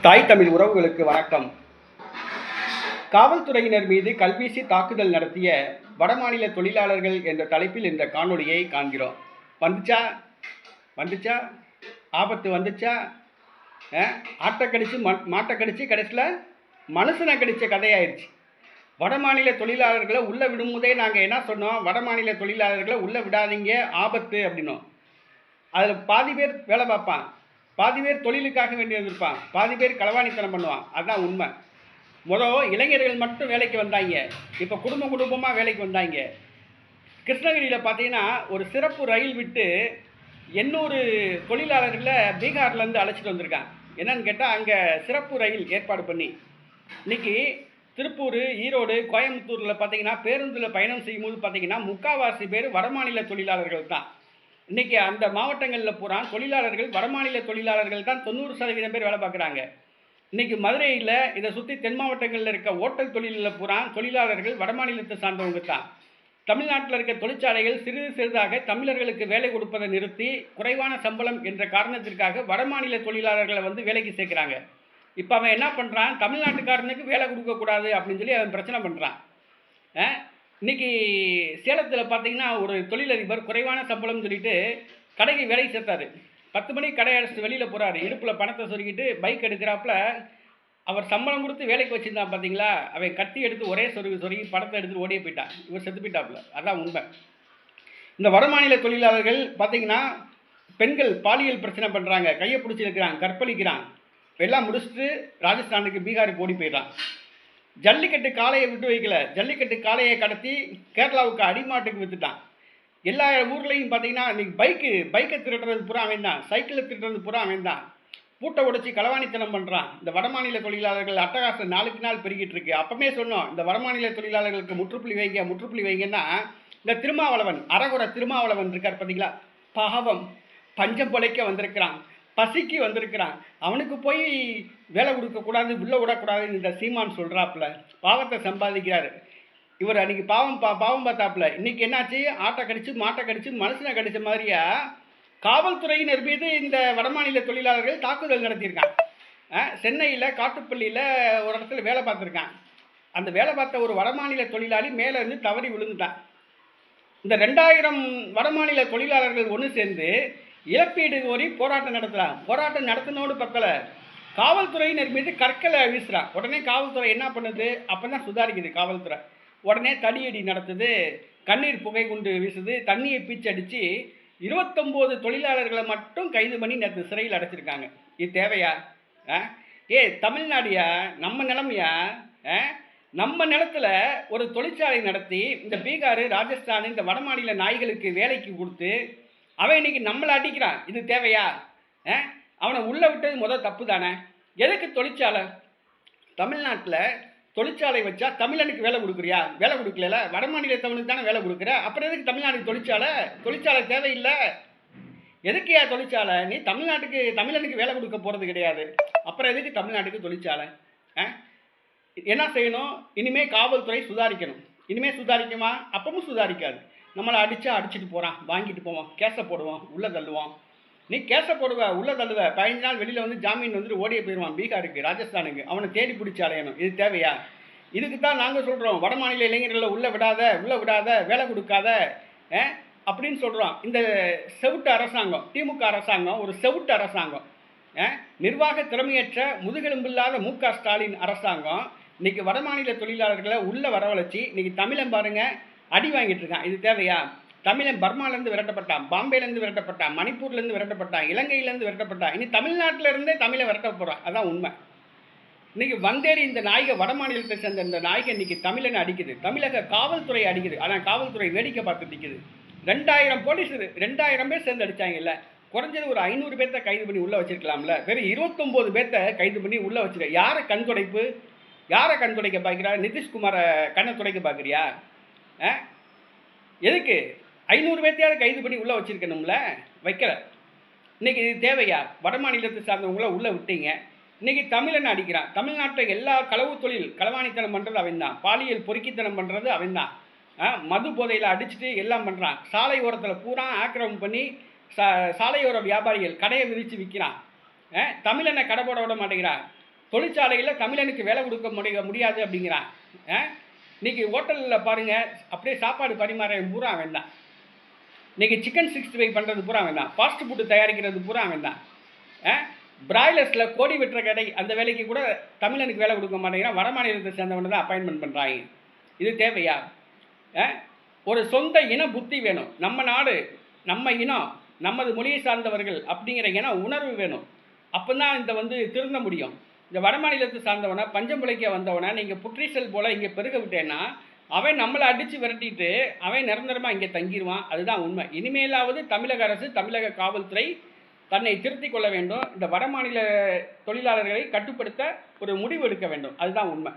தாய் தமிழ் உறவுகளுக்கு வணக்கம். காவல்துறையினர் மீது கல்வீசி தாக்குதல் நடத்திய வடமாநில தொழிலாளர்கள் என்ற தலைப்பில் இந்த காணொளியை காண்கிறோம். வந்துச்சா? வந்துச்சா? ஆபத்து வந்துச்சா? அஹ், ஆட்டை கடிச்சு ம- மாட்டை கடிச்சு கடைசியில் மனுஷனை கடித்த கதையாயிருச்சு. வடமாநில தொழிலாளர்களை உள்ளே விடும்போதே நாங்கள் என்ன சொன்னோம்? வடமாநில தொழிலாளர்களை உள்ளே விடாதீங்க ஆபத்து அப்படின்னோம். அதில் பாதி பேர் வேலை பார்ப்பான் பாதி பேர் தொழிலுக்காக வேண்டி வந்திருப்பான். பாதி பேர் களவாணித்தனம் பண்ணுவான். அதுதான் உண்மை. முதல் இளைஞர்கள் மட்டும் வேலைக்கு வந்தாங்க. இப்போ குடும்ப குடும்பமாக வேலைக்கு வந்தாங்க. கிருஷ்ணகிரியில் பார்த்தீங்கன்னா ஒரு சிறப்பு ரயில் விட்டு எண்ணூறு தொழிலாளர்களை பீகார்லேருந்து அழைச்சிட்டு வந்திருக்கான். என்னன்னு கேட்டால் அங்கே சிறப்பு ரயில் ஏற்பாடு பண்ணி. இன்னைக்கு திருப்பூர் ஈரோடு கோயம்புத்தூரில் பார்த்தீங்கன்னா பேருந்தில் பயணம் செய்யும்போது பார்த்தீங்கன்னா முக்காவாசி பேர் வடமாநில தொழிலாளர்கள் தான். இன்றைக்கி அந்த மாவட்டங்களில் பூரா தொழிலாளர்கள் வடமாநில தொழிலாளர்கள் தான் தொண்ணூறு சதவீதம் பேர் வேலை பார்க்குறாங்க. இன்றைக்கி மதுரையில் இதை சுற்றி தென் மாவட்டங்களில் இருக்க ஓட்டல் தொழிலில் பூரா தொழிலாளர்கள் வடமாநிலத்தை சார்ந்தவங்க தான். தமிழ்நாட்டில் இருக்க தொழிற்சாலைகள் சிறிது சிறிதாக தமிழர்களுக்கு வேலை கொடுப்பதை நிறுத்தி குறைவான சம்பளம் என்ற காரணத்திற்காக வடமாநில தொழிலாளர்களை வந்து வேலைக்கு சேர்க்குறாங்க. இப்போ அவன் என்ன பண்ணுறான் தமிழ்நாட்டுக்காரனுக்கு வேலை கொடுக்கக்கூடாது அப்படின்னு சொல்லி அவன் பிரச்சனை பண்ணுறான் இன்னைக்கு சேலத்தில் பார்த்தீங்கன்னா ஒரு தொழிலதிபர் குறைவான சம்பளம்னு சொல்லிட்டு கடைக்கு வேலைக்கு சேர்த்தாரு. பத்து மணிக்கு கடை அடைச்சிட்டு வெளியில் போகிறாரு இடுப்பில் பணத்தை சொருகிட்டு பைக் எடுக்கிறாப்புல அவர் சம்பளம் கொடுத்து வேலைக்கு வச்சிருந்தான் பார்த்தீங்களா அவன் கத்தி எடுத்து ஒரே சொருகி சொருகி பணத்தை எடுத்துட்டு ஓடியே போயிட்டான். இவர் செத்து போயிட்டாப்புல. அதான் உண்மை. இந்த வடமாநில தொழிலாளர்கள் பார்த்தீங்கன்னா பெண்கள் பாலியல் பிரச்சனை பண்ணுறாங்க கையை பிடிச்சிருக்கிறாங்க கற்பழிக்கிறான். எல்லாம் முடிச்சுட்டு ராஜஸ்தானுக்கு பீகாருக்கு ஓடி போயிடுறான். ஜல்லிக்கட்டு காளையை விட்டு வைக்கல. ஜல்லிக்கட்டு காளையை கடத்தி கேரளாவுக்கு அடிமாட்டுக்கு விற்றுட்டான் எல்லா ஊர்லேயும் பார்த்தீங்கன்னா இன்றைக்கி பைக்கு பைக்கை திருடுறது புறா அவன் தான். சைக்கிளை திருடுறது புறா அவன் தான். பூட்டை உடைச்சி களவாணித்தனம் பண்ணுறான் இந்த வடமாநில தொழிலாளர்கள் அட்டகாசம் நாளுக்கு நாள் பெருகிட்டு இருக்கு. அப்பமே சொன்னோம் இந்த வடமாநில தொழிலாளர்களுக்கு முற்றுப்புள்ளி வைங்க முற்றுப்புள்ளி வைங்கன்னா இந்த திருமாவளவன் அரகுர திருமாவளவன் இருக்கார் பார்த்தீங்களா பாவம். பஞ்சம் பொழைக்க வந்திருக்கிறான். பசிக்கு வந்திருக்கிறான். அவனுக்கு போய் வேலை கொடுக்கக்கூடாது உள்ளே விடக்கூடாதுன்னு இந்த சீமான் சொல்கிறாப்புல பாவத்தை சம்பாதிக்கிறாரு. இவர் அன்றைக்கி பாவம் பா பாவம் பார்த்தாப்புல. இன்னைக்கு என்னாச்சு? ஆட்டை கடிச்சு மாட்டை கடிச்சு மனுஷனை கடித்த மாதிரியா? காவல்துறையினர் மீது இந்த வடமாநில தொழிலாளர்கள் தாக்குதல் நடத்தியிருக்கான் சென்னையில் காட்டுப்பள்ளியில் ஒரு இடத்துல வேலை பார்த்துருக்கான் அந்த வேலை பார்த்த ஒரு வடமாநில தொழிலாளி மேலே இருந்து தவறி விழுந்துட்டான். இந்த ரெண்டாயிரம் வடமாநில தொழிலாளர்கள் ஒன்று சேர்ந்து இழப்பீடு கோரி போராட்டம் நடத்துகிறான் போராட்டம் நடத்தினோடு பத்தலை. காவல்துறையினர் மீது கற்களை வீசுகிறான் உடனே காவல்துறை என்ன பண்ணுது? அப்போ தான் சுதாரிக்குது காவல்துறை. உடனே தடியடி நடத்துது. கண்ணீர் புகை குண்டு வீசுது. தண்ணியை பீச்சடிச்சு இருபத்தொம்போது தொழிலாளர்களை மட்டும் கைது பண்ணி நேற்று சிறையில் அடைச்சிருக்காங்க. இது தேவையா? ஆ? ஏ தமிழ்நாடியா? நம்ம நிலமையா? ஆ? நம்ம நிலத்துல ஒரு தொழிற்சாலை நடத்தி இந்த பீகார் ராஜஸ்தான் இந்த வடமாநில நாய்களுக்கு வேலைக்கு கொடுத்து அவன் இன்னைக்கு நம்மளை அடிக்கிறான். இது தேவையா? ஆ? அவனை உள்ளே விட்டது முதல் தப்பு தானே? எதுக்கு தொழிற்சாலை? தமிழ்நாட்டில் தொழிற்சாலை வச்சா தமிழனுக்கு வேலை கொடுக்குறியா? வேலை கொடுக்கல வடமாநிலத்தவனுக்கு தானே வேலை கொடுக்குற? அப்புறம் எதுக்கு தமிழ்நாட்டுக்கு தொழிற்சாலை? தொழிற்சாலை தேவையில்லை. எதுக்கு ஏன் தொழிற்சாலை? நீ தமிழ்நாட்டுக்கு தமிழனுக்கு வேலை கொடுக்க போகிறது கிடையாது. அப்புறம் எதுக்கு தமிழ்நாட்டுக்கு தொழிற்சாலை? ஆ? என்ன செய்யணும்? இனிமேல் காவல்துறை சுதாரிக்கணும். இனிமேல் சுதாரிக்குமா? அப்பவும் சுதாரிக்காது. நம்மளை அடித்தா அடிச்சுட்டு போகிறான் வாங்கிட்டு போவான் கேஸை போடுவான் உள்ளே தள்ளுவான். நீ கேஸை போடுவ உள்ளே தள்ளுவ பதினஞ்சு நாள் வெளியில் வந்து ஜாமீன் வந்துட்டு ஓடியே போயிடுவான் பீகாருக்கு ராஜஸ்தானுக்கு. அவனை தேடி பிடிச்சி அலையணும். இது தேவையா? இதுக்கு தான் நாங்கள் சொல்கிறோம் வடமாநில இளைஞர்களை உள்ளே விடாத உள்ளே விடாத வேலை கொடுக்காத ஆ, அப்படின்னு சொல்கிறோம் இந்த செவிட்டு அரசாங்கம் திமுக அரசாங்கம் ஒரு செவிட்டு அரசாங்கம் ஆ, நிர்வாக திறமையற்ற முதுகெலும்பில்லாத மு க ஸ்டாலின் அரசாங்கம் இன்றைக்கி வடமாநில தொழிலாளர்களை உள்ளே வரவழைச்சி இன்றைக்கி தமிழன் பாருங்கள் அடி வாங்கிட்டு இருக்கான். இது தேவையா? தமிழன் பர்மாலேருந்து விரட்டப்பட்டான் பாம்பேலேருந்து விரட்டப்பட்டான் மணிப்பூர்லேருந்து விரட்டப்பட்டான் இலங்கையிலேருந்து விரட்டப்பட்டான். இனி தமிழ்நாட்டிலேருந்தே தமிழை விரட்ட போகிறான் அதான் உண்மை. இன்னைக்கு வந்தேறி இந்த நாயகை வட மாநிலத்தை சேர்ந்த இந்த நாய்க இன்றைக்கி தமிழனை அடிக்குது. தமிழக காவல்துறை அடிக்குது. ஆனால் காவல்துறை வேடிக்கை பார்த்து நிற்குது ரெண்டாயிரம் போலீஸ் ரெண்டாயிரம் பேர் சேர்ந்து அடிச்சாங்கல்ல குறைஞ்சது ஒரு ஐநூறு பேர்த்த கைது பண்ணி உள்ளே வச்சிருக்கலாம்ல. வெறும் இருபத்தொம்போது பேர்த்த கைது பண்ணி உள்ளே வச்சுருக்க யாரை கண் துடைப்பு யாரை கண் துடைக்க பார்க்குறா நிதிஷ்குமாரை கண்ணை துடைக்க பார்க்குறியா? எதுக்கு? ஐநூறு பேர்த்தையாவது கைது பண்ணி உள்ளே வச்சிருக்கணும்ல? வைக்கல. இன்னைக்கு இது தேவையா? வட மாநிலத்தை சார்ந்தவங்கள உள்ளே விட்டீங்க. இன்னைக்கு தமிழன் அடிக்கிறான். தமிழ்நாட்டில் எல்லா களவு தொழில் களவாணித்தனம் பண்ணுறது அவன் தான் பாலியல் பொறுக்கித்தனம் பண்ணுறது அவன் தான் மது போதையில் அடிச்சுட்டு எல்லாம் பண்ணுறான் சாலை ஓரத்தில் பூரா ஆக்கிரமம் பண்ணி சா சாலையோர வியாபாரிகள் கடையை விரித்து விற்கிறான் தமிழனை கடை போட விட மாட்டேங்கிறான். தொழிற்சாலையில் தமிழனுக்கு வேலை கொடுக்க முடிய முடியாது அப்படிங்கிறான். இன்றைக்கி ஹோட்டலில் பாருங்கள் அப்படியே சாப்பாடு பரிமாற பூரா அவன் தான். இன்றைக்கி சிக்கன் சிக்ஸ்டி ஃபைவ் பண்ணுறது பூரா அவன் தான். ஃபாஸ்ட் ஃபுட்டு தயாரிக்கிறது பூரா அவன் தான். பிராய்லர்ஸில் கோடி வெட்டுற கடை அந்த வேலைக்கு கூட தமிழனுக்கு வேலை கொடுக்க மாட்டேங்கிறான். வட மாநிலத்தை சேர்ந்தவனை தான் அப்பாயின்மெண்ட் பண்ணுறாங்க இது தேவையா? ஆ? ஒரு சொந்த இன புத்தி வேணும். நம்ம நாடு நம்ம இனம் நமது மொழியை சார்ந்தவர்கள் அப்படிங்கிற இன உணர்வு வேணும். அப்போ தான் இந்த வந்து திருந்த முடியும். இந்த வட மாநிலத்தை சார்ந்தவனை பஞ்சம் பிழைக்க வந்தவனை நீங்கள் புற்றீசல் போல் இங்கே பெருக விட்டேன்னா அவன் நம்மளை அடித்து விரட்டிட்டு அவன் நிரந்தரமாக இங்கே தங்கிடுவான் அதுதான் உண்மை. இனிமேலாவது தமிழக அரசு தமிழக காவல்துறை தன்னை திருத்தி கொள்ள வேண்டும். இந்த வட மாநில தொழிலாளர்களை கட்டுப்படுத்த ஒரு முடிவு எடுக்க வேண்டும். அதுதான் உண்மை.